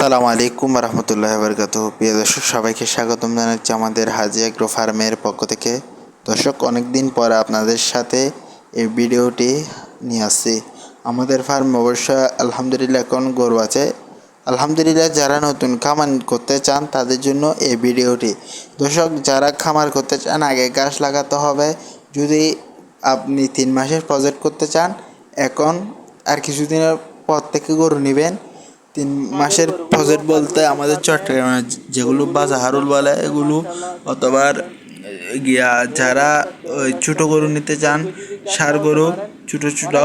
আসসালামু আলাইকুম রহমতুল্লাহ বরকাত প্রিয় দর্শক, সবাইকে স্বাগতম জানাচ্ছি আমাদের হাজি অ্যাগ্রো ফার্মের পক্ষ থেকে। দর্শক অনেক দিন পর আপনাদের সাথে এই ভিডিওটি নিয়ে আসছি। আমাদের ফার্ম অবশ্য আলহামদুলিল্লাহ এখন গরু আছে। আলহামদুলিল্লাহ যারা নতুন খামার করতে চান, তাদের জন্য এই ভিডিওটি। দর্শক, যারা খামার করতে চান, আগে গাছ লাগাতে হবে। যদি আপনি তিন মাসের প্রজেক্ট করতে চান, এখন আর কিছুদিনের পর থেকে গরু নেবেন। তিন মাসের প্রজেক্ট বলতে আমাদের চট্টগ্রামে যেগুলো বাজাহারুল বলে, এগুলো অথবা গিয়া যারা ওই ছোটো গরু নিতে চান সার গরু, ছোটো ছোটো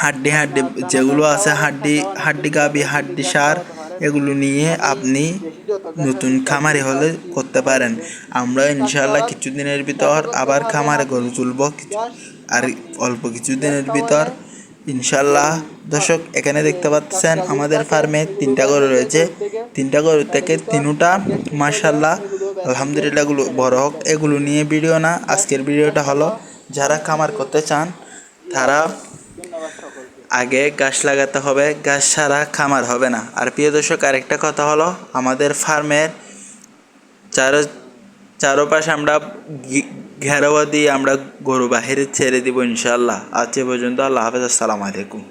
হাড্ডি হাড্ডি যেগুলো আছে, হাড্ডি হাড্ডি গাবি, হাড্ডি সার এগুলো নিয়ে আপনি নতুন খামারি হলে করতে পারেন। আমরা ইনশাল্লাহ কিছুদিনের ভিতর আবার খামারে গরু তুলব আর অল্প কিছুদিনের ভিতর ইনশাল্লাহ দর্শক, এখানে দেখতে পাচ্ছেন আমাদের ফার্মে তিনটা গরু রয়েছে। তিনটা গরু থেকে তিনটা মার্শাল্লাহ আলহামদুলিল্লাহগুলো বড় হোক, এগুলো নিয়ে ভিডিও না। আজকের ভিডিওটা হলো, যারা খামার করতে চান, তারা আগে গাছ লাগাতে হবে। গাছ ছাড়া খামার হবে না। আর প্রিয় দর্শক, আরেকটা কথা হলো, আমাদের ফার্মের চারো, চারোপাশে আমরা ঘেরাওয়া দিয়ে আমরা গরু বাহিরে ছেড়ে দিব ইনশাল্লাহ আজ এ পর্যন্ত আল্লাহ হাফেজ, আসসালামু আলাইকুম।